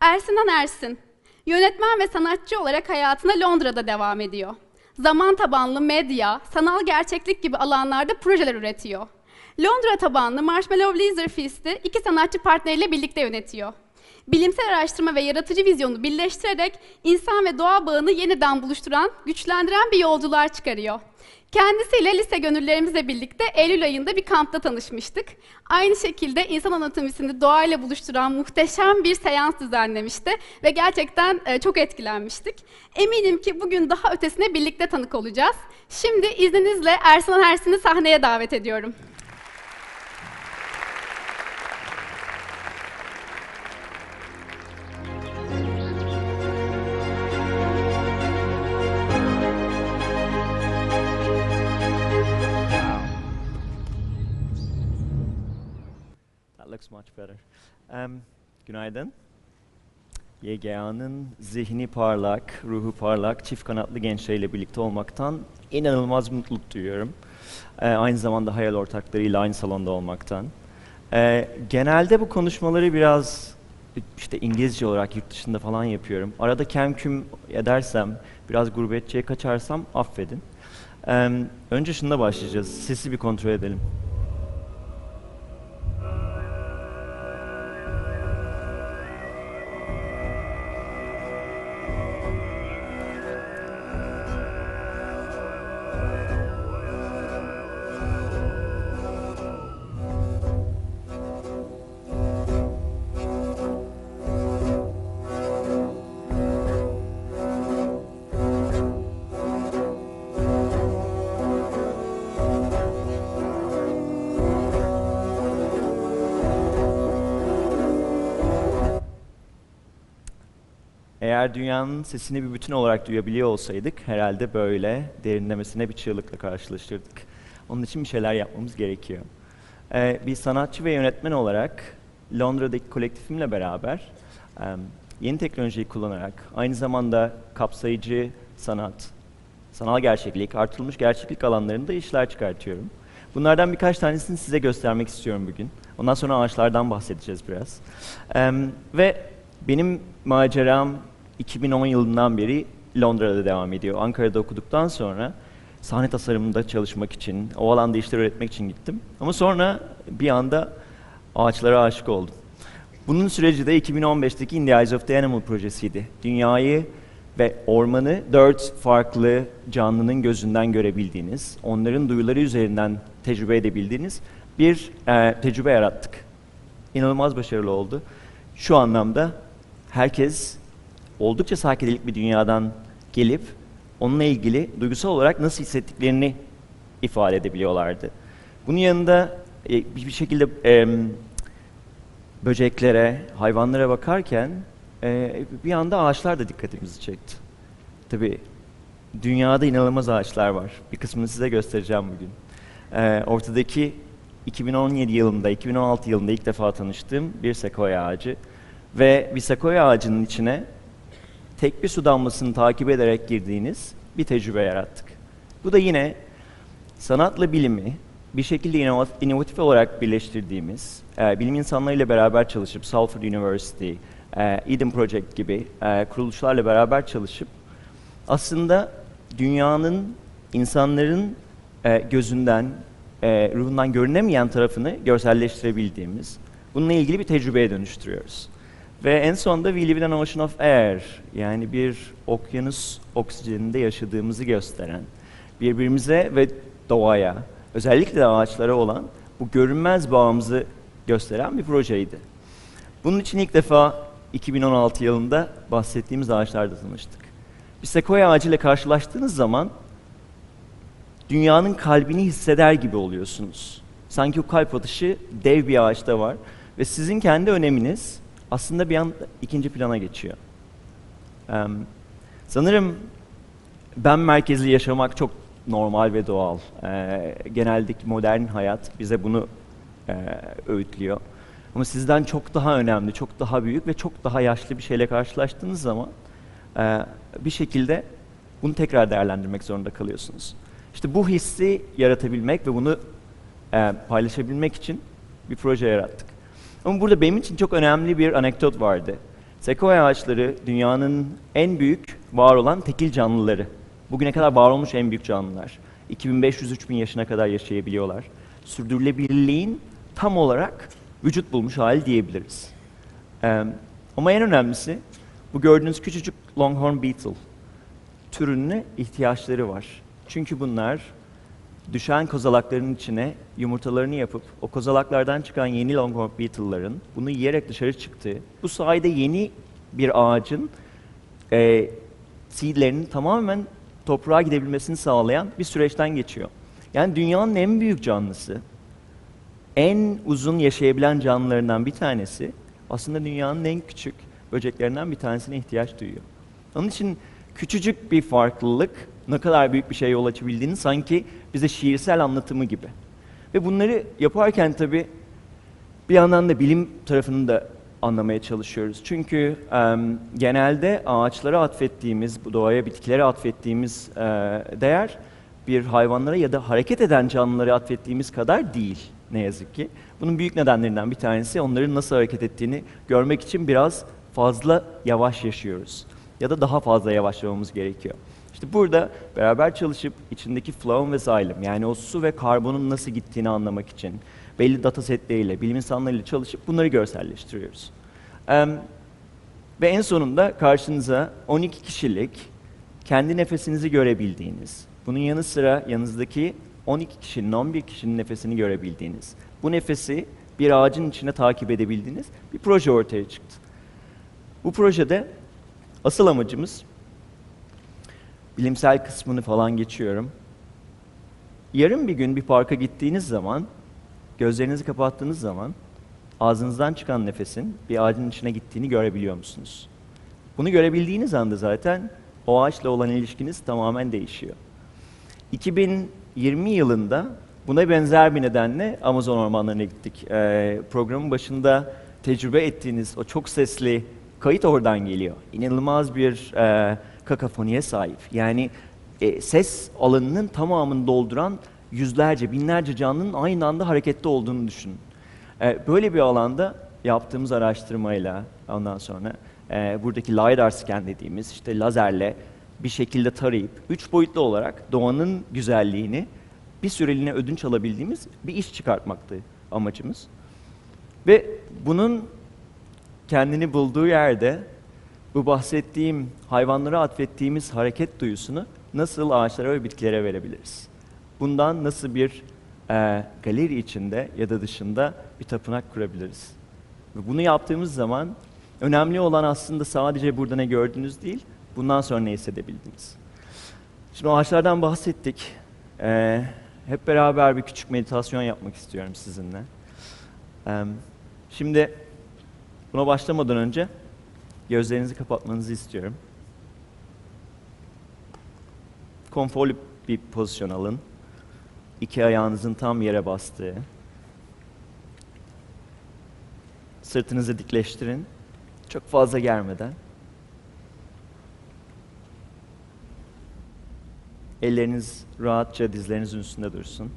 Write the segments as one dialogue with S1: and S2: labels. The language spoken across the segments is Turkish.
S1: Ersinan Ersin, yönetmen ve sanatçı olarak hayatına Londra'da devam ediyor. Zaman tabanlı medya, sanal gerçeklik gibi alanlarda projeler üretiyor. Londra tabanlı Marshmallow Laser Feast'i iki sanatçı partneriyle birlikte yönetiyor. Bilimsel araştırma ve yaratıcı vizyonu birleştirerek insan ve doğa bağını yeniden buluşturan, güçlendiren bir yolculuğa çıkarıyor. Kendisiyle lise gönüllerimizle birlikte Eylül ayında bir kampta tanışmıştık. Aynı şekilde insan anatomisini doğayla buluşturan muhteşem bir seans düzenlemişti ve gerçekten e, çok etkilenmiştik. Eminim ki bugün daha ötesine birlikte tanık olacağız. Şimdi izninizle Ersan Ersin'i sahneye davet ediyorum.
S2: Looks much better. Um, günaydın. YGA'nın zihni parlak, ruhu parlak, çift kanatlı gençleriyle birlikte olmaktan inanılmaz mutluluk duyuyorum. Ee, aynı zamanda hayal ortaklarıyla aynı salonda olmaktan. Ee, genelde bu konuşmaları biraz işte İngilizce olarak yurt dışında falan yapıyorum. Arada kemküm edersem, biraz gurbetçiye kaçarsam affedin. Ee, önce şununla başlayacağız. Sesi bir kontrol edelim. Eğer dünyanın sesini bir bütün olarak duyabiliyor olsaydık herhalde böyle derinlemesine bir çığlıkla karşılaşırdık. Onun için bir şeyler yapmamız gerekiyor. Ee, bir sanatçı ve yönetmen olarak Londra'daki kolektifimle beraber em, yeni teknolojiyi kullanarak aynı zamanda kapsayıcı sanat, sanal gerçeklik, artırılmış gerçeklik alanlarında işler çıkartıyorum. Bunlardan birkaç tanesini size göstermek istiyorum bugün. Ondan sonra ağaçlardan bahsedeceğiz biraz. Em, ve benim maceram 2010 yılından beri Londra'da devam ediyor. Ankara'da okuduktan sonra sahne tasarımında çalışmak için, o alanda işler öğretmek için gittim. Ama sonra bir anda ağaçlara aşık oldum. Bunun süreci de 2015'teki In the Eyes of the Animal projesiydi. Dünyayı ve ormanı dört farklı canlının gözünden görebildiğiniz, onların duyuları üzerinden tecrübe edebildiğiniz bir e, tecrübe yarattık. İnanılmaz başarılı oldu. Şu anlamda herkes oldukça sakidelik bir dünyadan gelip onunla ilgili duygusal olarak nasıl hissettiklerini ifade edebiliyorlardı. Bunun yanında e, bir şekilde em, böceklere, hayvanlara bakarken e, bir anda ağaçlar da dikkatimizi çekti. Tabii dünyada inanılmaz ağaçlar var. Bir kısmını size göstereceğim bugün. E, ortadaki 2017 yılında, 2016 yılında ilk defa tanıştığım bir sekoya ağacı. Ve bir sekoya ağacının içine tek bir su damlasını takip ederek girdiğiniz bir tecrübe yarattık. Bu da yine sanatla bilimi bir şekilde inova- inovatif olarak birleştirdiğimiz, e, bilim insanlarıyla beraber çalışıp Salford University, e, Eden Project gibi e, kuruluşlarla beraber çalışıp aslında dünyanın, insanların e, gözünden, e, ruhundan görünemeyen tarafını görselleştirebildiğimiz, bununla ilgili bir tecrübeye dönüştürüyoruz. Ve en sonunda We Live in an Ocean of Air, yani bir okyanus oksijeninde yaşadığımızı gösteren, birbirimize ve doğaya, özellikle de ağaçlara olan bu görünmez bağımızı gösteren bir projeydi. Bunun için ilk defa 2016 yılında bahsettiğimiz ağaçlarda tanıştık. Bir sekoya ağacıyla karşılaştığınız zaman dünyanın kalbini hisseder gibi oluyorsunuz. Sanki o kalp atışı dev bir ağaçta var ve sizin kendi öneminiz aslında bir an ikinci plana geçiyor. Em, sanırım ben merkezli yaşamak çok normal ve doğal. Ee, geneldeki modern hayat bize bunu e, öğütlüyor. Ama sizden çok daha önemli, çok daha büyük ve çok daha yaşlı bir şeyle karşılaştığınız zaman e, bir şekilde bunu tekrar değerlendirmek zorunda kalıyorsunuz. İşte bu hissi yaratabilmek ve bunu e, paylaşabilmek için bir proje yarattık. Ama burada benim için çok önemli bir anekdot vardı. Sekoya ağaçları dünyanın en büyük var olan tekil canlıları. Bugüne kadar var olmuş en büyük canlılar. 2500-3000 yaşına kadar yaşayabiliyorlar. Sürdürülebilirliğin tam olarak vücut bulmuş hali diyebiliriz. Ama en önemlisi bu gördüğünüz küçücük Longhorn Beetle türüne ihtiyaçları var. Çünkü bunlar düşen kozalakların içine yumurtalarını yapıp o kozalaklardan çıkan yeni Longhorn Beetle'ların bunu yiyerek dışarı çıktığı, bu sayede yeni bir ağacın e, seedlerinin tamamen toprağa gidebilmesini sağlayan bir süreçten geçiyor. Yani dünyanın en büyük canlısı, en uzun yaşayabilen canlılarından bir tanesi aslında dünyanın en küçük böceklerinden bir tanesine ihtiyaç duyuyor. Onun için küçücük bir farklılık ne kadar büyük bir şey yol açabildiğini sanki bize şiirsel anlatımı gibi. Ve bunları yaparken tabii bir yandan da bilim tarafını da anlamaya çalışıyoruz. Çünkü em, genelde ağaçlara atfettiğimiz, doğaya, bitkilere atfettiğimiz e, değer bir hayvanlara ya da hareket eden canlılara atfettiğimiz kadar değil ne yazık ki. Bunun büyük nedenlerinden bir tanesi onların nasıl hareket ettiğini görmek için biraz fazla yavaş yaşıyoruz. Ya da daha fazla yavaşlamamız gerekiyor. İşte burada beraber çalışıp içindeki phloem ve xylem yani o su ve karbonun nasıl gittiğini anlamak için belli datasetleriyle, bilim insanlarıyla çalışıp bunları görselleştiriyoruz. Em, ve en sonunda karşınıza 12 kişilik kendi nefesinizi görebildiğiniz, bunun yanı sıra yanınızdaki 12 kişinin, 11 kişinin nefesini görebildiğiniz, bu nefesi bir ağacın içine takip edebildiğiniz bir proje ortaya çıktı. Bu projede asıl amacımız bilimsel kısmını falan geçiyorum. Yarın bir gün bir parka gittiğiniz zaman, gözlerinizi kapattığınız zaman ağzınızdan çıkan nefesin bir ağacın içine gittiğini görebiliyor musunuz? Bunu görebildiğiniz anda zaten o ağaçla olan ilişkiniz tamamen değişiyor. 2020 yılında buna benzer bir nedenle Amazon ormanlarına gittik. Ee, programın başında tecrübe ettiğiniz o çok sesli kayıt oradan geliyor. İnanılmaz bir e, kakafoniye sahip. Yani e, ses alanının tamamını dolduran yüzlerce, binlerce canlının aynı anda harekette olduğunu düşünün. E, böyle bir alanda yaptığımız araştırmayla ondan sonra e, buradaki LiDAR scan dediğimiz işte lazerle bir şekilde tarayıp üç boyutlu olarak doğanın güzelliğini bir süreliğine ödünç alabildiğimiz bir iş çıkartmaktı amacımız. Ve bunun kendini bulduğu yerde bu bahsettiğim hayvanlara atfettiğimiz hareket duyusunu nasıl ağaçlara ve bitkilere verebiliriz? Bundan nasıl bir e, galeri içinde ya da dışında bir tapınak kurabiliriz? Ve bunu yaptığımız zaman önemli olan aslında sadece burada ne gördüğünüz değil, bundan sonra ne hissedebildiniz. Şimdi ağaçlardan bahsettik. E, hep beraber bir küçük meditasyon yapmak istiyorum sizinle. E, şimdi buna başlamadan önce gözlerinizi kapatmanızı istiyorum. Konforlu bir pozisyon alın. İki ayağınızın tam yere bastığı. Sırtınızı dikleştirin. Çok fazla germeden. Elleriniz rahatça dizlerinizin üstünde dursun.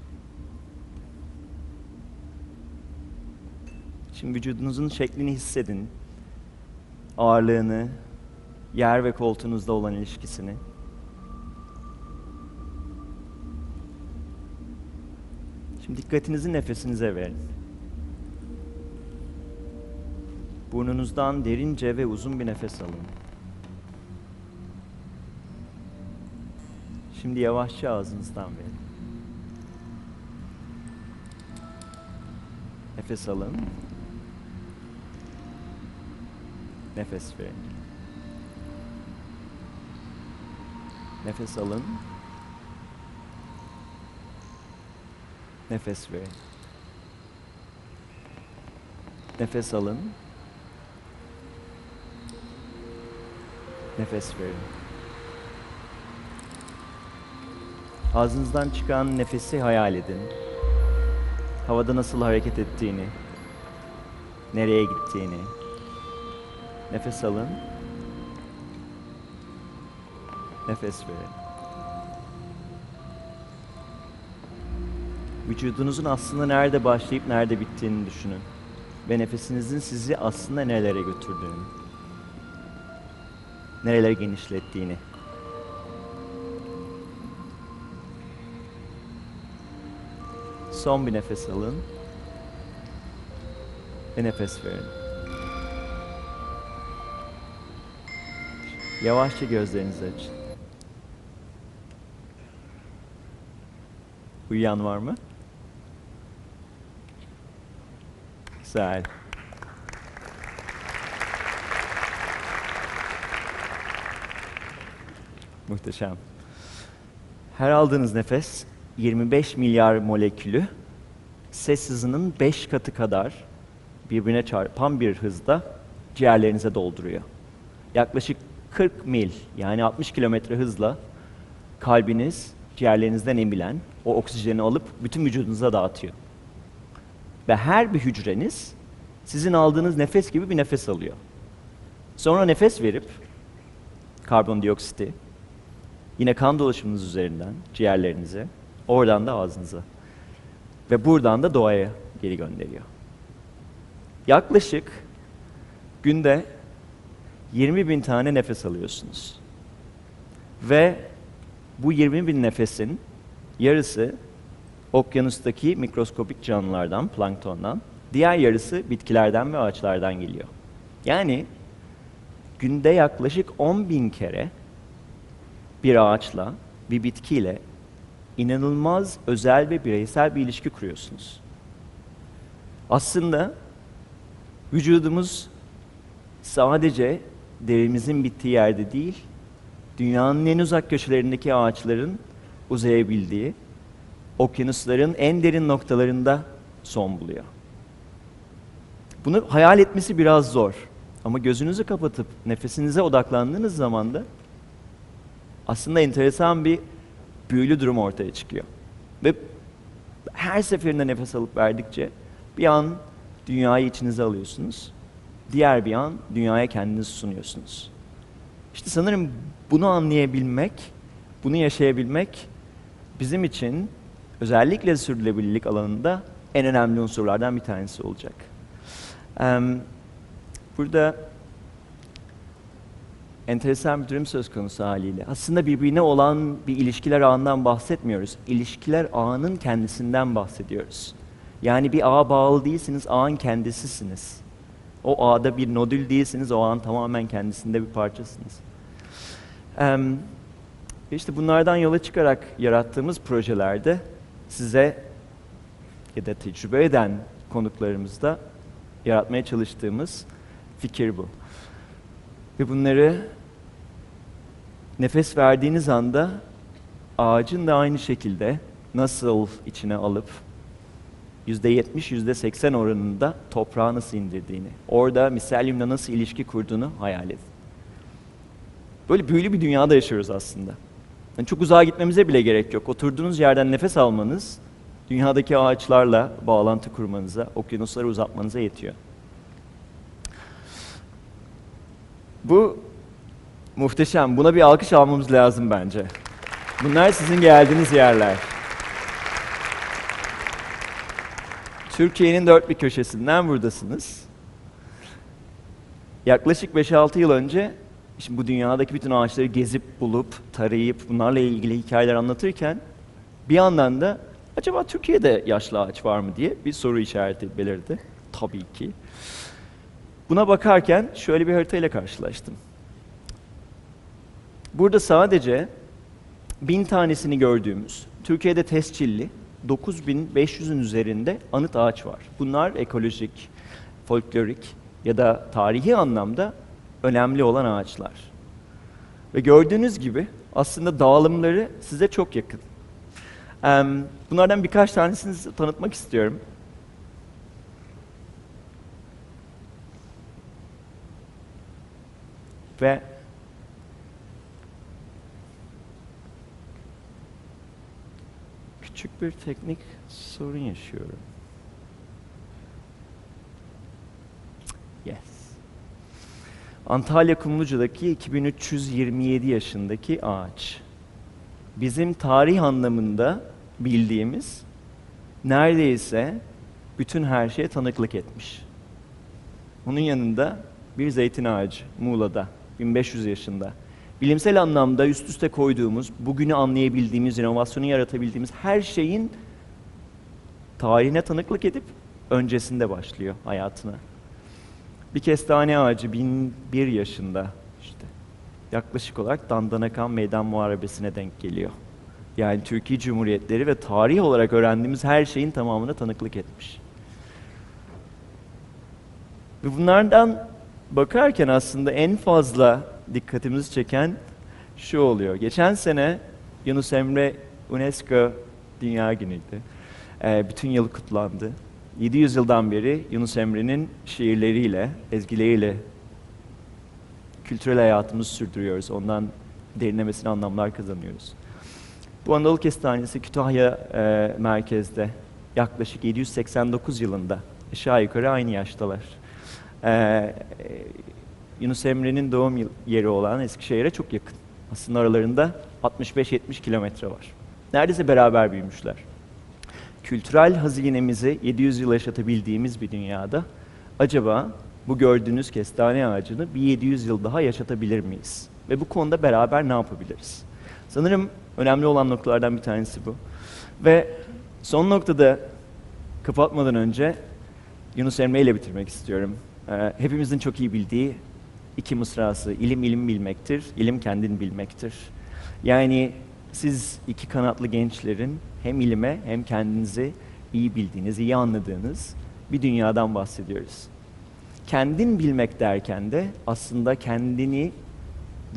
S2: Şimdi vücudunuzun şeklini hissedin. Ağırlığını, yer ve koltuğunuzda olan ilişkisini. Şimdi dikkatinizi nefesinize verin. Burnunuzdan derince ve uzun bir nefes alın. Şimdi yavaşça ağzınızdan verin. Nefes alın. Nefes verin. Nefes alın. Nefes verin. Nefes alın. Nefes verin. Ağzınızdan çıkan nefesi hayal edin. Havada nasıl hareket ettiğini, nereye gittiğini. Nefes alın. Nefes verin. Vücudunuzun aslında nerede başlayıp nerede bittiğini düşünün. Ve nefesinizin sizi aslında nelere götürdüğünü. Nereleri genişlettiğini. Son bir nefes alın. Ve nefes verin. Yavaşça gözlerinizi açın. Uyuyan var mı? Güzel. Muhteşem. Her aldığınız nefes 25 milyar molekülü ses hızının 5 katı kadar birbirine çarpan bir hızda ciğerlerinize dolduruyor. Yaklaşık 40 mil yani 60 kilometre hızla kalbiniz ciğerlerinizden emilen o oksijeni alıp bütün vücudunuza dağıtıyor. Ve her bir hücreniz sizin aldığınız nefes gibi bir nefes alıyor. Sonra nefes verip karbondioksiti yine kan dolaşımınız üzerinden ciğerlerinize, oradan da ağzınıza ve buradan da doğaya geri gönderiyor. Yaklaşık günde 20 bin tane nefes alıyorsunuz. Ve bu 20 bin nefesin yarısı okyanustaki mikroskopik canlılardan, planktondan, diğer yarısı bitkilerden ve ağaçlardan geliyor. Yani günde yaklaşık 10 bin kere bir ağaçla, bir bitkiyle inanılmaz özel ve bireysel bir ilişki kuruyorsunuz. Aslında vücudumuz sadece derimizin bittiği yerde değil, dünyanın en uzak köşelerindeki ağaçların uzayabildiği, okyanusların en derin noktalarında son buluyor. Bunu hayal etmesi biraz zor. Ama gözünüzü kapatıp nefesinize odaklandığınız zaman da aslında enteresan bir büyülü durum ortaya çıkıyor. Ve her seferinde nefes alıp verdikçe bir an dünyayı içinize alıyorsunuz. Diğer bir an dünyaya kendinizi sunuyorsunuz. İşte sanırım bunu anlayabilmek, bunu yaşayabilmek bizim için özellikle sürdürülebilirlik alanında en önemli unsurlardan bir tanesi olacak. Burada enteresan bir durum söz konusu haliyle. Aslında birbirine olan bir ilişkiler ağından bahsetmiyoruz. İlişkiler ağının kendisinden bahsediyoruz. Yani bir ağa bağlı değilsiniz, ağın kendisisiniz. O ağda bir nodül değilsiniz, o ağın tamamen kendisinde bir parçasınız. Em, işte bunlardan yola çıkarak yarattığımız projelerde size ya da tecrübe eden konuklarımızda yaratmaya çalıştığımız fikir bu. Ve bunları nefes verdiğiniz anda ağacın da aynı şekilde nasıl içine alıp %70, %80 oranında toprağı nasıl indirdiğini, orada miselyumla nasıl ilişki kurduğunu hayal edin. Böyle büyülü bir dünyada yaşıyoruz aslında. Yani çok uzağa gitmemize bile gerek yok. Oturduğunuz yerden nefes almanız, dünyadaki ağaçlarla bağlantı kurmanıza, okyanusları uzatmanıza yetiyor. Bu muhteşem. Buna bir alkış almamız lazım bence. Bunlar sizin geldiğiniz yerler. Türkiye'nin dört bir köşesinden buradasınız. Yaklaşık 5-6 yıl önce şimdi bu dünyadaki bütün ağaçları gezip bulup, tarayıp bunlarla ilgili hikayeler anlatırken bir yandan da acaba Türkiye'de yaşlı ağaç var mı diye bir soru işareti belirdi. Tabii ki. Buna bakarken şöyle bir haritayla karşılaştım. Burada sadece bin tanesini gördüğümüz, Türkiye'de tescilli 9500'ün üzerinde anıt ağaç var. Bunlar ekolojik, folklorik ya da tarihi anlamda önemli olan ağaçlar. Ve gördüğünüz gibi aslında dağılımları size çok yakın. Bunlardan birkaç tanesini tanıtmak istiyorum. Ve küçük bir teknik sorun yaşıyorum. Yes. Antalya Kumluca'daki 2327 yaşındaki ağaç. Bizim tarih anlamında bildiğimiz neredeyse bütün her şeye tanıklık etmiş. Onun yanında bir zeytin ağacı Muğla'da 1500 yaşında. Bilimsel anlamda üst üste koyduğumuz, bugünü anlayabildiğimiz, inovasyonu yaratabildiğimiz her şeyin tarihine tanıklık edip öncesinde başlıyor hayatına. Bir kestane ağacı 1001 yaşında işte yaklaşık olarak Dandanakan Meydan Muharebesi'ne denk geliyor. Yani Türkiye Cumhuriyetleri ve tarih olarak öğrendiğimiz her şeyin tamamına tanıklık etmiş. Ve bunlardan bakarken aslında en fazla dikkatimizi çeken şu oluyor. Geçen sene Yunus Emre UNESCO Dünya Günü'ydü. Ee, bütün yıl kutlandı. 700 yıldan beri Yunus Emre'nin şiirleriyle, ezgileriyle kültürel hayatımızı sürdürüyoruz. Ondan derinlemesine anlamlar kazanıyoruz. Bu Anadolu Kestanesi Kütahya e, merkezde yaklaşık 789 yılında aşağı yukarı aynı yaştalar. E, Yunus Emre'nin doğum yeri olan Eskişehir'e çok yakın. Aslında aralarında 65-70 kilometre var. Neredeyse beraber büyümüşler. Kültürel hazinemizi 700 yıl yaşatabildiğimiz bir dünyada acaba bu gördüğünüz kestane ağacını bir 700 yıl daha yaşatabilir miyiz? Ve bu konuda beraber ne yapabiliriz? Sanırım önemli olan noktalardan bir tanesi bu. Ve son noktada kapatmadan önce Yunus Emre ile bitirmek istiyorum. Ee, hepimizin çok iyi bildiği iki mısrası. İlim ilim bilmektir, ilim kendin bilmektir. Yani siz iki kanatlı gençlerin hem ilime hem kendinizi iyi bildiğiniz, iyi anladığınız bir dünyadan bahsediyoruz. Kendin bilmek derken de aslında kendini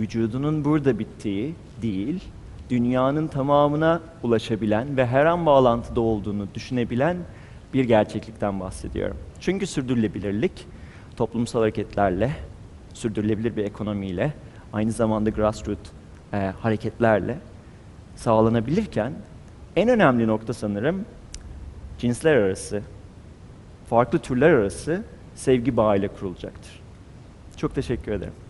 S2: vücudunun burada bittiği değil, dünyanın tamamına ulaşabilen ve her an bağlantıda olduğunu düşünebilen bir gerçeklikten bahsediyorum. Çünkü sürdürülebilirlik toplumsal hareketlerle, sürdürülebilir bir ekonomiyle, aynı zamanda grassroots e, hareketlerle sağlanabilirken en önemli nokta sanırım cinsler arası, farklı türler arası sevgi bağıyla kurulacaktır. Çok teşekkür ederim.